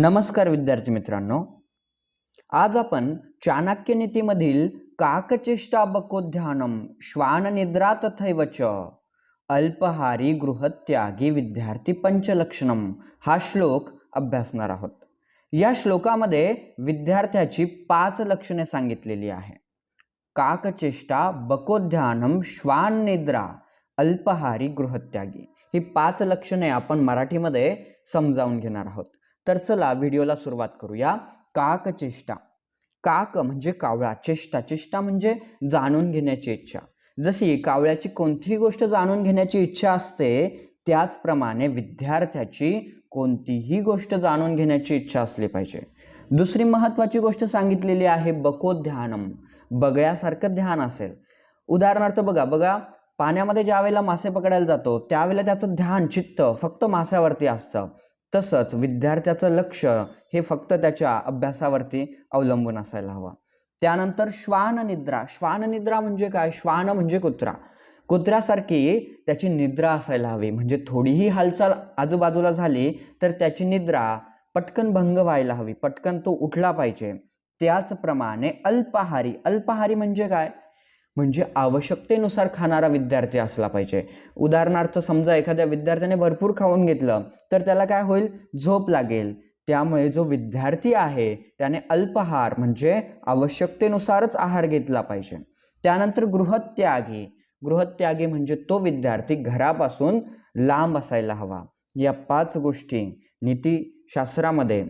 नमस्कार विद्यार्थी मित्रांनो. आज आपण चाणक्य नीतीमधील काकचेष्टा बकोध्यानम श्वाननिद्रा तथैव च अल्पहारी गृहत्यागी विद्यार्थी पंचलक्षणम हा श्लोक अभ्यासणार आहोत. या श्लोकामध्ये विद्यार्थ्याची पाच लक्षणे सांगितलेली आहे. काकचेष्टा बकोध्यानम श्वाननिद्रा अल्पहारी गृहत्यागी ही पाच लक्षणे आपण मराठीमध्ये समजावून घेणार आहोत. तर चला व्हिडिओला सुरुवात करूया. काकचेष्टा काक म्हणजे कावळा. चेष्टा. चेष्टा म्हणजे जाणून घेण्याची इच्छा. जशी कावळ्याची कोणतीही गोष्ट जाणून घेण्याची इच्छा असते त्याचप्रमाणे विद्यार्थ्याची कोणतीही गोष्ट जाणून घेण्याची इच्छा असली पाहिजे. दुसरी महत्त्वाची गोष्ट सांगितलेली आहे बकोध्यानम. बगळ्यासारखं ध्यान असेल. उदाहरणार्थ बघा बघा पाण्यामध्ये ज्या वेळेला मासे पकडायला जातो त्यावेळेला त्याचं ध्यान चित्त फक्त माशावरती असतं. तसंच विद्यार्थ्याचं लक्ष हे फक्त त्याच्या अभ्यासावरती अवलंबून असायला हवं. त्यानंतर श्वाननिद्रा श्वाननिद्रा म्हणजे काय? श्वान म्हणजे कुत्रा. कुत्र्यासारखी त्याची निद्रा असायला हवी. म्हणजे थोडीही हालचाल आजूबाजूला झाली तर त्याची निद्रा पटकन भंग व्हायला हवी. पटकन तो उठला पाहिजे. त्याचप्रमाणे अल्पाहारी. अल्पाहारी म्हणजे काय? म्हणजे आवश्यकतेनुसार खाणारा विद्यार्थी असला पाहिजे. उदाहरणार्थ समजा एखाद्या विद्यार्थ्याने भरपूर खाऊन घेतलं तर त्याला काय होईल? झोप लागेल. त्यामुळे जो विद्यार्थी आहे त्याने अल्पहार म्हणजे आवश्यकतेनुसारच आहार घेतला पाहिजे. त्यानंतर गृहत्यागी. गृहत्यागी म्हणजे तो विद्यार्थी घरापासून लांब असायला हवा. या पाच गोष्टी नीतीशास्त्रामध्ये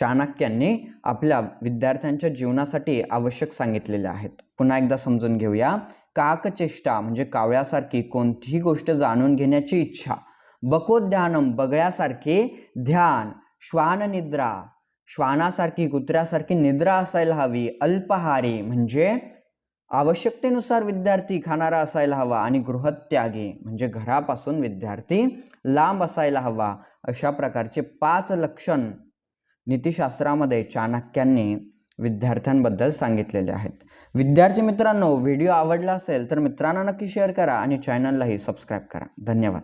चाणक्यांनी आपल्या विद्यार्थ्यांच्या जीवनासाठी आवश्यक सांगितलेल्या आहेत. पुन्हा एकदा समजून घेऊया. काकचेष्टा म्हणजे कावळ्यासारखी कोणतीही गोष्ट जाणून घेण्याची इच्छा. बकोध्यानम बगळ्यासारखे ध्यान श्वाननिद्रा श्वानासारखी कुत्र्यासारखी निद्रा असायला हवी. अल्पहारी म्हणजे आवश्यकतेनुसार विद्यार्थी खाणारा असायला हवा आणि गृहत्यागी म्हणजे घरापासून विद्यार्थी लांब असायला हवा. अशा प्रकारचे पाच लक्षण नीतिशास्त्रामध्ये चाणक्यांनी विद्यार्थ्यांबद्दल सांगितलेले आहेत. विद्यार्थी मित्रांनो व्हिडिओ आवडला असेल तर मित्रांना नक्की शेअर करा आणि चॅनललाही सबस्क्राईब करा. धन्यवाद.